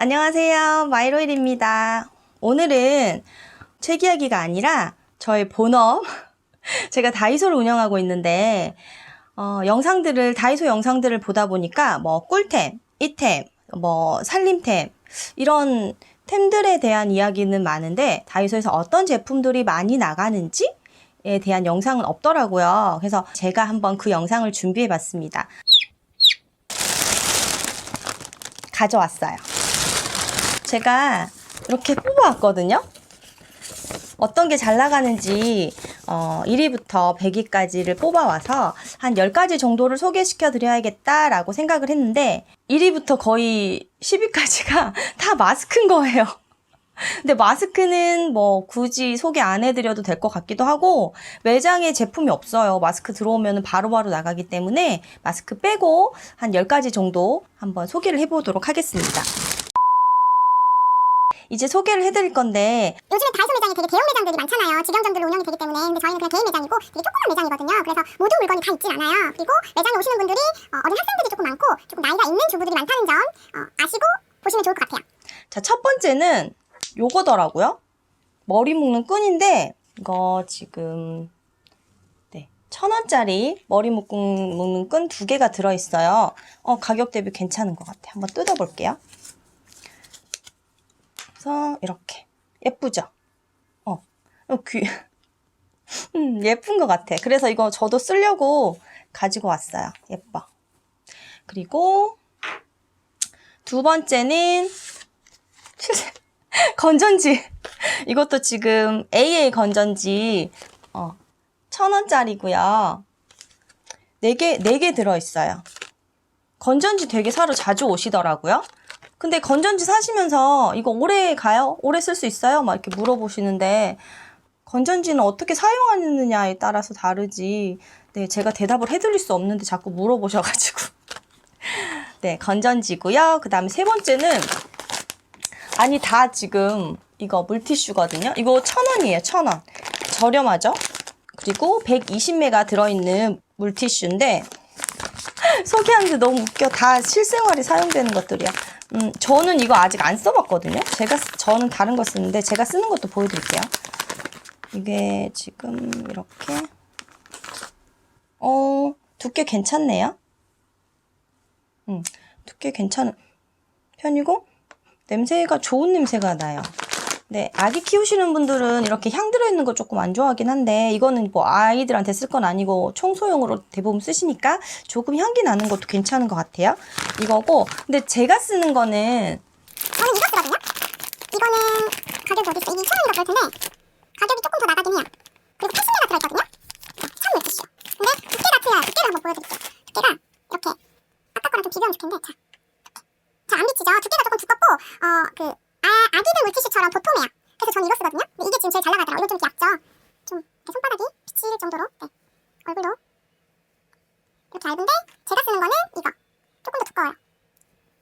안녕하세요. 마이로일입니다. 오늘은 책 이야기가 아니라 저의 본업, 제가 다이소를 운영하고 있는데, 어, 영상들을, 다이소 영상들을 보다 보니까 뭐 꿀템, 이템, 뭐 살림템, 이런 템들에 대한 이야기는 많은데, 다이소에서 어떤 제품들이 많이 나가는지, 에 대한 영상은 없더라고요. 그래서 제가 한번 그 영상을 준비해 봤습니다. 가져왔어요. 제가 이렇게 뽑아왔거든요. 어떤 게 잘 나가는지 어, 1위부터 100위까지를 뽑아와서 한 10가지 정도를 소개시켜 드려야겠다라고 생각을 했는데 1위부터 거의 10위까지가 다 마스크인 거예요. 근데 마스크는 뭐 굳이 소개 안 해드려도 될 것 같기도 하고 매장에 제품이 없어요. 마스크 들어오면 바로바로 나가기 때문에 마스크 빼고 한 10가지 정도 한번 소개를 해보도록 하겠습니다. 이제 소개를 해드릴 건데 요즘에 다이소 매장이 되게 대형 매장들이 많잖아요. 직영점들로 운영이 되기 때문에. 근데 저희는 그냥 개인 매장이고 되게 조그만 매장이거든요. 그래서 모든 물건이 다 있진 않아요. 그리고 매장에 오시는 분들이 어, 어린 학생들이 조금 많고 조금 나이가 있는 주부들이 많다는 점 어, 아시고 보시면 좋을 것 같아요. 자, 첫 번째는 요거더라고요. 머리 묶는 끈인데, 이거 지금, 네, 천 원짜리 머리 묶는, 묶는 끈 두 개가 들어있어요. 어, 가격 대비 괜찮은 것 같아요. 한번 뜯어볼게요. 그래서, 이렇게. 예쁘죠? 어, 어, 귀, 음, 예쁜 것 같아. 그래서 이거 저도 쓰려고 가지고 왔어요. 예뻐. 그리고, 두 번째는, 건전지. 이것도 지금 AA 건전지, 어, 천 원짜리고요. 네 개, 네 개 들어있어요. 건전지 되게 사러 자주 오시더라고요. 근데 건전지 사시면서 이거 오래 가요? 오래 쓸 수 있어요? 막 이렇게 물어보시는데, 건전지는 어떻게 사용하느냐에 따라서 다르지. 네, 제가 대답을 해드릴 수 없는데 자꾸 물어보셔가지고. 네, 건전지고요. 그 다음에 세 번째는 아니 다 지금 이거 물티슈거든요. 이거 천 원이에요. 천 원. 저렴하죠? 그리고 120매가 들어있는 물티슈인데 소개하는데 너무 웃겨. 다 실생활에 사용되는 것들이야. 음, 저는 이거 아직 안 써봤거든요. 제가 쓰- 저는 다른 거 쓰는데 제가 쓰는 것도 보여드릴게요. 이게 지금 이렇게 어 두께 괜찮네요. 음, 두께 괜찮은 편이고 냄새가 좋은 냄새가 나요. 네, 아기 키우시는 분들은 이렇게 향 들어있는 거 조금 안 좋아하긴 한데 이거는 뭐 아이들한테 쓸 건 아니고 청소용으로 대부분 쓰시니까 조금 향기 나는 것도 괜찮은 것 같아요. 이거고 근데 제가 쓰는 거는 저는 이거 쓰거든요. 이거는 가격이 어디 있어? 이게 천 원인가 그럴 텐데 가격이 조금 더 나가긴 해요. 그리고 80개가 들어있거든요. 네, 천 물티슈. 근데 두께가 틀려요. 두께를 한번 보여드릴게요. 두께가 이렇게 아까 거랑 좀 비교하면 좋겠는데 자, 두께. 잘 안 비치죠? 두께가 조금 두껍고 어그 아, 아기들 물티슈처럼 보통이에요. 그래서 저는 이거 쓰거든요. 근데 이게 지금 제일 잘 나가더라고요. 이건 좀 얇죠? 좀 이렇게 손바닥이 비칠 정도로 네. 얼굴도 이렇게 얇은데 제가 쓰는 거는 이거 조금 더 두꺼워요.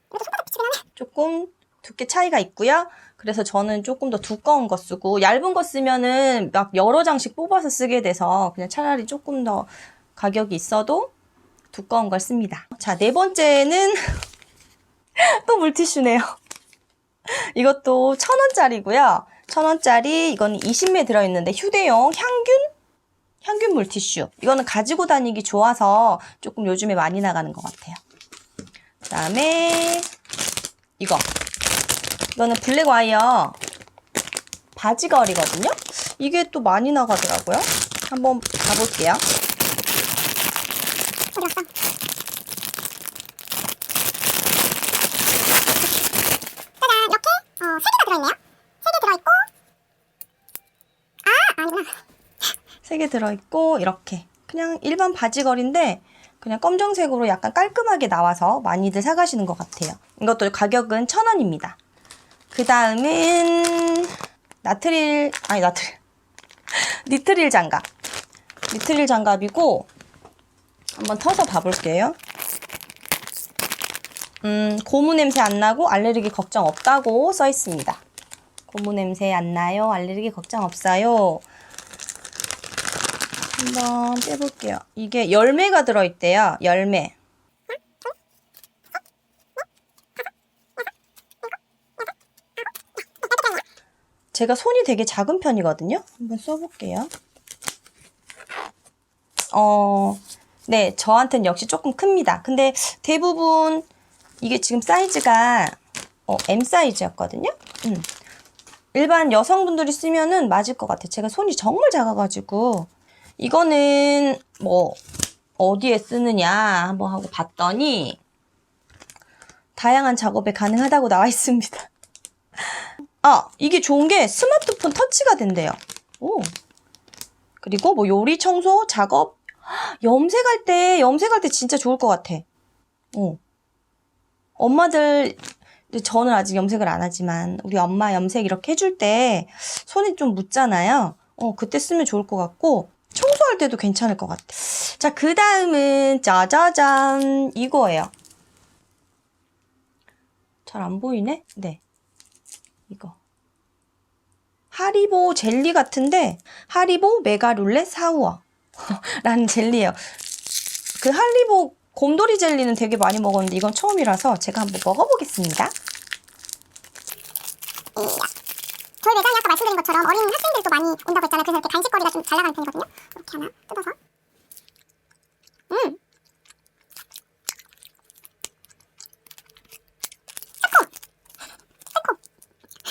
이것도 손바닥 비치긴 하네. 조금 두께 차이가 있고요. 그래서 저는 조금 더 두꺼운 거 쓰고 얇은 거 쓰면은 막 여러 장씩 뽑아서 쓰게 돼서 그냥 차라리 조금 더 가격이 있어도 두꺼운 걸 씁니다. 자, 네 번째는 또 물티슈네요. 이것도 천 원짜리고요. 천 원짜리 이거는 20매 들어있는데 휴대용 향균 향균 물티슈. 이거는 가지고 다니기 좋아서 조금 요즘에 많이 나가는 것 같아요. 그 다음에 이거. 이거는 블랙 와이어 바지걸이거든요. 이게 또 많이 나가더라고요. 한번 가볼게요. 이렇게 어, 세 개가 들어있네요. 세개 들어있고 아 아니구나. 세개 들어있고 이렇게 그냥 일반 바지걸인데 그냥 검정색으로 약간 깔끔하게 나와서 많이들 사가시는 것 같아요. 이것도 가격은 천 원입니다. 그 다음은 나트릴 아니 나트릴 니트릴 장갑 니트릴 장갑이고 한번 터서 봐볼게요. 음, 고무 냄새 안 나고 알레르기 걱정 없다고 써 있습니다. 고무 냄새 안 나요. 알레르기 걱정 없어요. 한번 빼볼게요. 이게 열매가 들어있대요. 열매. 제가 손이 되게 작은 편이거든요. 한번 써볼게요. 어, 네, 저한테는 역시 조금 큽니다. 근데 대부분 이게 지금 사이즈가 어, M 사이즈였거든요. 음. 일반 여성분들이 쓰면은 맞을 것 같아요. 제가 손이 정말 작아가지고 이거는 뭐 어디에 쓰느냐 한번 하고 봤더니 다양한 작업에 가능하다고 나와 있습니다. 아, 이게 좋은 게 스마트폰 터치가 된대요. 오. 그리고 뭐 요리 청소 작업 염색할 때 염색할 때 진짜 좋을 것 같아. 어. 엄마들 저는 아직 염색을 안 하지만 우리 엄마 염색 이렇게 해줄 때 손이 좀 묻잖아요. 어 그때 쓰면 좋을 것 같고 청소할 때도 괜찮을 것 같아. 자, 그 다음은 짜자잔 이거예요. 잘 안 보이네? 네. 이거. 하리보 젤리 같은데 하리보 메가룰렛 사우어 라는 젤리예요. 그 하리보 곰돌이 젤리는 되게 많이 먹었는데 이건 처음이라서 제가 한번 먹어보겠습니다. 저희 매장이 아까 말씀드린 것처럼 어린 학생들도 많이 온다고 했잖아요. 그래서 이렇게 간식거리가 좀 잘 나가는 편이거든요. 이렇게 하나 뜯어서. 음. 새콤. 새콤.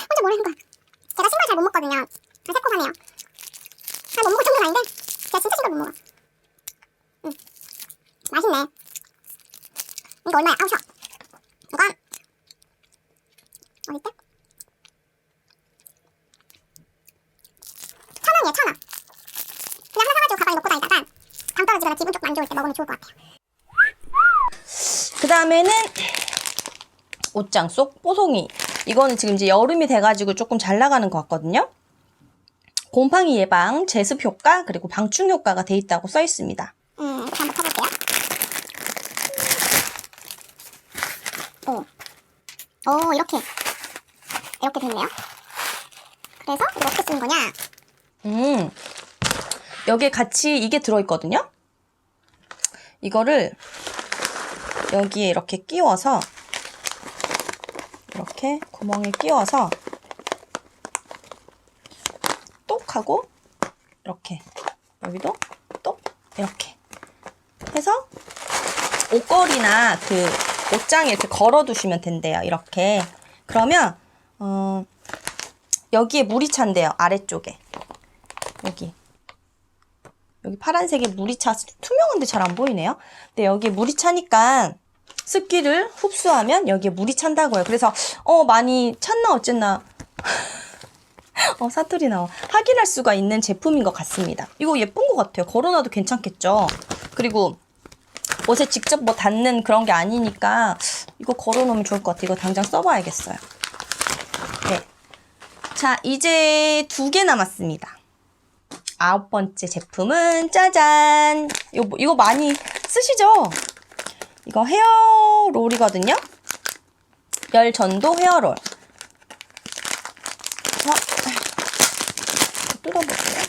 혼자 모르는 거야. 제가 신걸 잘못 먹거든요. 아, 못 먹을 정도는 아닌데 제가 진짜 신걸 못 먹어. 음. 맛있네. 이거 얼마야? 아우, 셔. 이건 어딨대? 천 원이에요, 천 원. 그냥 하나 사 가방에 넣고 다니다가 당 떨어지거나 기분 조금 안 좋을 때 먹으면 좋을 것 같아요. 그 다음에는 옷장 속 뽀송이. 이거는 지금 이제 여름이 돼가지고 조금 잘 나가는 것 같거든요. 곰팡이 예방, 제습 효과, 그리고 방충 효과가 돼 있다고 써 있습니다. 음, 이렇게 한번 펴볼게요. 오. 오, 이렇게. 이렇게 됐네요. 그래서 이거 어떻게 쓰는 거냐? 음, 여기에 같이 이게 들어있거든요. 이거를 여기에 이렇게 끼워서 이렇게 구멍에 끼워서 똑 하고 이렇게 여기도 똑 이렇게 해서 옷걸이나 그 옷장에 이렇게 걸어두시면 된대요. 이렇게 그러면 어, 여기에 물이 찬대요. 아래쪽에 여기 여기 파란색에 물이 차서 투명한데 잘 안 보이네요. 근데 여기 물이 차니까 습기를 흡수하면 여기에 물이 찬다고요. 그래서 어 많이 찼나 어쨌나 어 사투리 나와 확인할 수가 있는 제품인 것 같습니다. 이거 예쁜 것 같아요. 걸어놔도 괜찮겠죠. 그리고 옷에 직접 뭐 닿는 그런 게 아니니까 이거 걸어놓으면 좋을 것 같아요. 이거 당장 써봐야겠어요. 네. 자 이제 두 개 남았습니다. 아홉 번째 제품은 짜잔. 이거, 뭐- 이거 많이 쓰시죠? 이거 헤어롤이거든요. 열 전도 헤어롤. 어, 뜯어볼게요.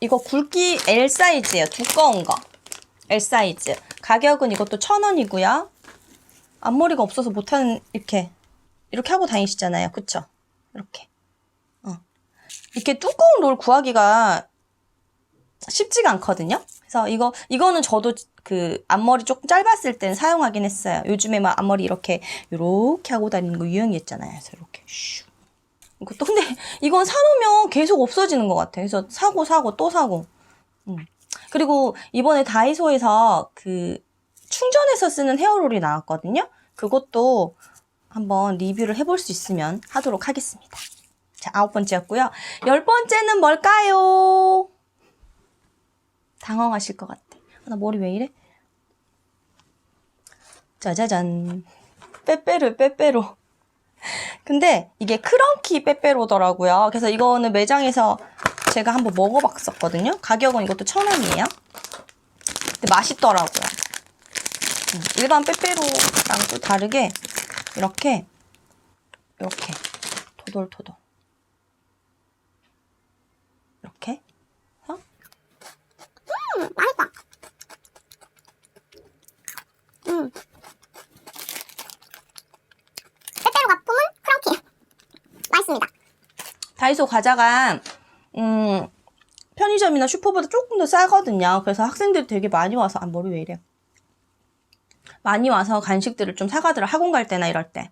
이거 굵기 L 사이즈예요. 두꺼운 거. L 사이즈. 가격은 이것도 천 원이고요. 앞머리가 없어서 못하는 이렇게 이렇게 하고 다니시잖아요. 그쵸? 이렇게. 이렇게 두꺼운 롤 구하기가 쉽지가 않거든요. 그래서 이거 이거는 저도 그 앞머리 조금 짧았을 땐 사용하긴 했어요. 요즘에 막 앞머리 이렇게 이렇게 하고 다니는 거 유행이었잖아요. 그래서 이렇게 슈. 이것도 근데 이건 사놓으면 계속 없어지는 것 같아요. 그래서 사고 사고 또 사고. 음. 그리고 이번에 다이소에서 그 충전해서 쓰는 헤어롤이 나왔거든요. 그것도 한번 리뷰를 해볼 수 있으면 하도록 하겠습니다. 자, 아홉 번째였고요. 열 번째는 뭘까요? 당황하실 것 같아. 아, 나 머리 왜 이래? 짜자잔. 빼빼로, 빼빼로. 근데 이게 크런키 빼빼로더라고요. 그래서 이거는 매장에서 제가 한번 먹어봤었거든요. 가격은 이것도 천 원이에요. 근데 맛있더라고요. 음, 일반 빼빼로랑 또 다르게 이렇게 이렇게 토돌토돌 이렇게 해서 음, 맛있다. 음. 빼빼로가 품은 크런키. 맛있습니다. 다이소 과자가 음, 편의점이나 슈퍼보다 조금 더 싸거든요. 그래서 학생들이 되게 많이 와서 아 머리 왜 이래? 많이 와서 간식들을 좀 사가더라 학원 갈 때나 이럴 때.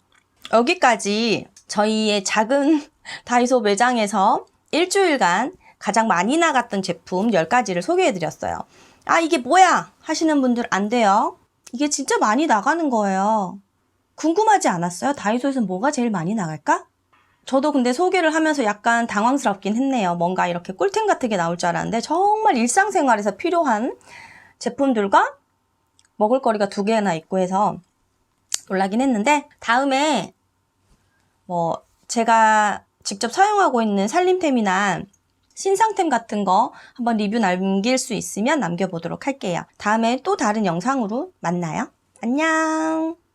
여기까지 저희의 작은 다이소 매장에서 일주일간 가장 많이 나갔던 제품 10가지를 소개해 드렸어요. 아, 이게 뭐야? 하시는 분들 안 돼요. 이게 진짜 많이 나가는 거예요. 궁금하지 않았어요? 다이소에서 뭐가 제일 많이 나갈까? 저도 근데 소개를 하면서 약간 당황스럽긴 했네요. 뭔가 이렇게 꿀템 같은 게 나올 줄 알았는데 정말 일상생활에서 필요한 제품들과 먹을거리가 두 개나 있고 해서 놀라긴 했는데 다음에 뭐 제가 직접 사용하고 있는 살림템이나 신상템 같은 거 한번 리뷰 남길 수 있으면 남겨보도록 할게요. 다음에 또 다른 영상으로 만나요. 안녕!